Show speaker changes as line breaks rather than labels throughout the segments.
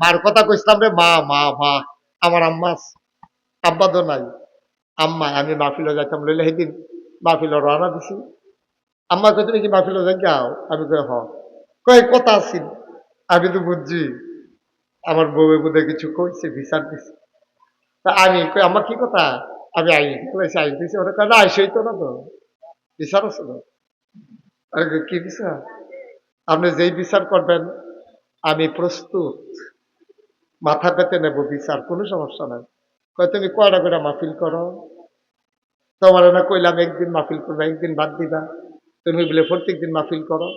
মার কথা কইছিলাম রে, মা মা মা, আমার আম্মা আছে। আব্বা তো নাই। আম্মা, আমি মাহফিলে যাইতাম লইলে সেদিন মাহফিলে রওনা দিছি। আম্মা কই তুমি কি যাই যাও আমি কই, হ। কই, কথা আছিল আমি তো বুঝছি। আমার বউয়ে বুধে কিছু কইছে, বিচার দিছে। তা আমি কই আমার কি কথা? আমি আই, কইছি আইন দিছি। ওরা কয়, না তো না তো। বিচার আছে আমি কি বিচার? আপনি যেই বিচার করবেন, আমি প্রস্তুত। মাথা পেতে নেব বিচার, কোনো সমস্যা নাই। কয়, তুমি কয়টা করে মাহফিল করো। তোমার না কইলাম একদিন মাহফিল করবে, একদিন বাদ দিবা। তুমি বলে প্রত্যেক দিন মাহফিল করো।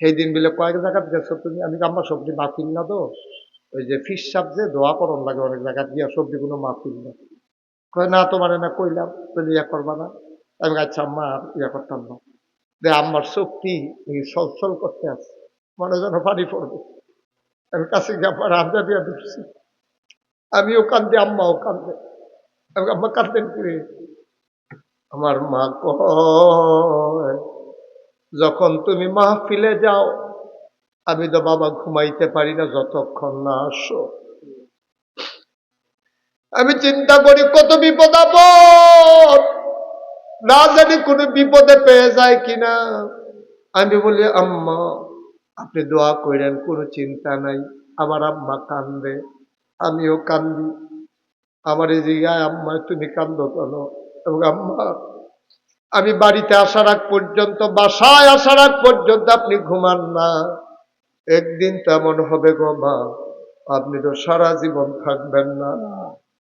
সেই দিন বলে কয়েক জায়গাত গেছো তুমি, আমি আমার সবজি মাহফিল না তো। ওই যে ফিস সাপ যে দোয়া করন লাগে অনেক জায়গাত গিয়া সবজি কোনো মাহফিল না। কয়, না, তোমার না কইলাম, তুমি ইয়া করবা না। আমি আচ্ছা আম্মা, আর ইয়া করতাম না। যে আমার শক্তি সলসল করতে আছে। মনে যেন পানি পড়বে। আমি কাছে গিয়ে আমার আড্ডা দিয়ে দিচ্ছি আমিও কান্দে, আম্মাও কান্দে। আমি আম্মা কান্দেন করে? আমার মা যখন তুমি মাহফিলে যাও, আমি তো বাবা ঘুমাইতে পারি না, যতক্ষণ না আসো। আমি চিন্তা করি, কত বিপদ না জানি কোনো বিপদে পেয়ে যায় কিনা? আমি বলি, আম্মা আপনি দোয়া করেন, কোনো চিন্তা নাই। আমার আম্মা কান্দে, আমিও কান্দি। আমার এই জায়গায় আম্মা, তুমি কান্দো কেন? এবং আম্মা, আমি বাড়িতে আসার আগ পর্যন্ত, বাসায় আসার আগ পর্যন্ত আপনি ঘুমান না। একদিন তেমন হবে গো মা, আপনি তো সারা জীবন থাকবেন না।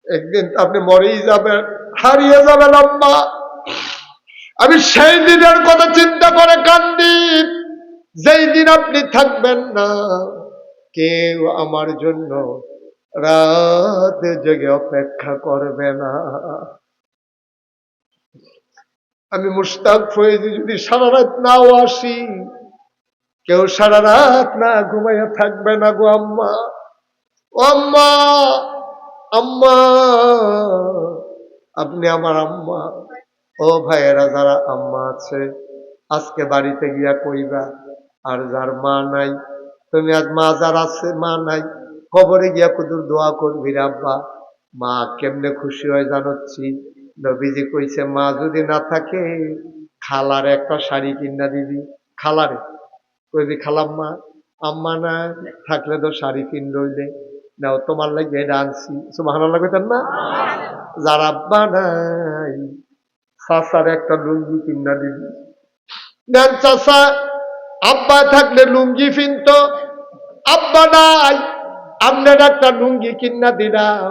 একদিন আপনি মরেই যাবেন, হারিয়ে যাবেন আম্মা। আমি সেই দিনের কথা চিন্তা করে কান্দি। যেই দিন আপনি থাকবেন না, কেউ আমার জন্য রাত জেগে অপেক্ষা করবে না। আমি মুস্তাক ফয়েজি যদি সারা রাত নাও আসি, কেউ সারা রাত না ঘুমাইয়া থাকবে না গো আম্মা। ও আম্মা আম্মা, আপনি আমার আম্মা। ও ভাইয়েরা, যারা আম্মা আছে, আজকে বাড়িতে গিয়া কইবা আর যার মা নাই, তুমি আজ মা যার আছে, মা নাই খবরে গিয়া কুদুর দোয়া করবি রে আব্বা। মা কেমনে খুশি হয় জানাচ্ছি নবীজি কইছে, মা যদি না থাকে, খালার একটা শাড়ি কিনা দিবি। খালারে কইবি খালাম্মা আম্মা না থাকলে তো শাড়ি কিন রইলে নাও, তোমার লাগে এটা আনছি। লাগবে তার না? যার আব্বা নাই, চাচার একটা লুঙ্গি কিনা দিবি। চাচা আব্বা থাকলে লুঙ্গি ফিনত। আব্বা নাই আমরা একটা লুঙ্গি কিনা দিলাম।